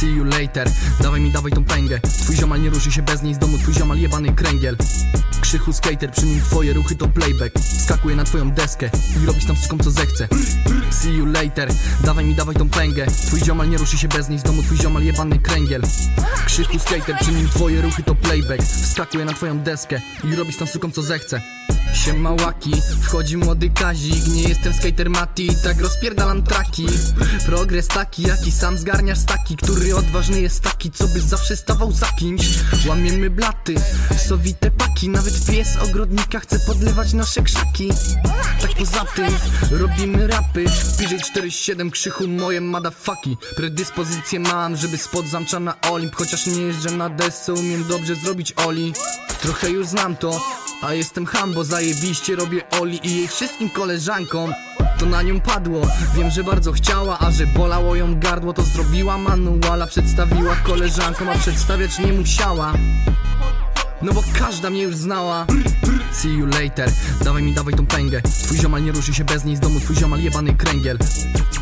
See you later. Dawaj mi, dawaj tą pęgę. Twój ziomal nie ruszy się bez niej z domu Twój ziomal jebany kręgiel. Krzychu skater, przy nim twoje ruchy to playback. Skakuje na twoją deskę i robisz tam wszystko co zechce. See you later. Dawaj mi, dawaj tą pęgę. Twój ziomal nie ruszy się bez niej z domu Twój ziomal jebany kręgiel. Krzychu skater, przy nim twoje ruchy to playback. Skakuje na twoją deskę i robisz tam wszystko co zechce Siema łaki, wchodzi młody Kazik. Nie jestem skater Mati, tak rozpierdalam traki. Progres taki, jaki sam zgarniasz staki. Który odważny jest taki, co by zawsze stawał za kimś. Łamiemy blaty, sowite paki. Nawet pies ogrodnika chce podlewać nasze krzaki. Tak poza tym, robimy rapy. PJ47 krzychu moje motherfucky Predyspozycję mam, żeby spod zamcza na Olimp. Chociaż nie jeżdżę na desce, umiem dobrze zrobić Oli. Trochę już znam to, a jestem hambo Zajebiście robię Oli i jej wszystkim koleżankom. To na nią padło. Wiem, że bardzo chciała, a że bolało ją gardło. To zrobiła manuala, przedstawiła koleżankom A przedstawiać nie musiała. No bo każda mnie już znała. See you later. Dawaj mi, dawaj tą pęgę. Twój ziomal nie ruszy się bez niej z domu. Twój ziomal jebany kręgiel.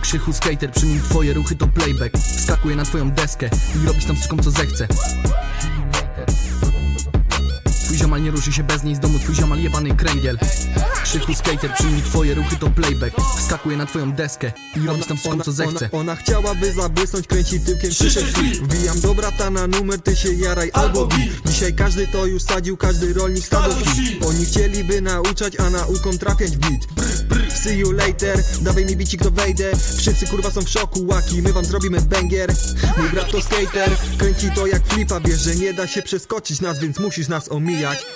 Krzychu skater, przy nim twoje ruchy to playback. Skakuje na twoją deskę I robisz tam wszystko co zechce ziomal nie ruszy się bez niej z domu Twój ziomal jebany kręgiel. Krzychu skater, przy nim twoje ruchy to playback. Skakuje na twoją deskę I robisz tam wszystko co zechce. Ona, ona chciałaby zabłysnąć, kręci tyłkiem przyszedł Wbijam do brata na numer, ty się jaraj albo bij Dzisiaj każdy to już sadził, każdy rolnik stado Oni chcieliby nauczać, a nauką trafiać w beat See you later, dawaj mi bicik to wejdę. Wszyscy kurwa są w szoku, łaki, my wam zrobimy banger. Mój brat to skater, kręci to jak flipa Wiesz, że nie da się przeskoczyć nas, więc musisz nas omijać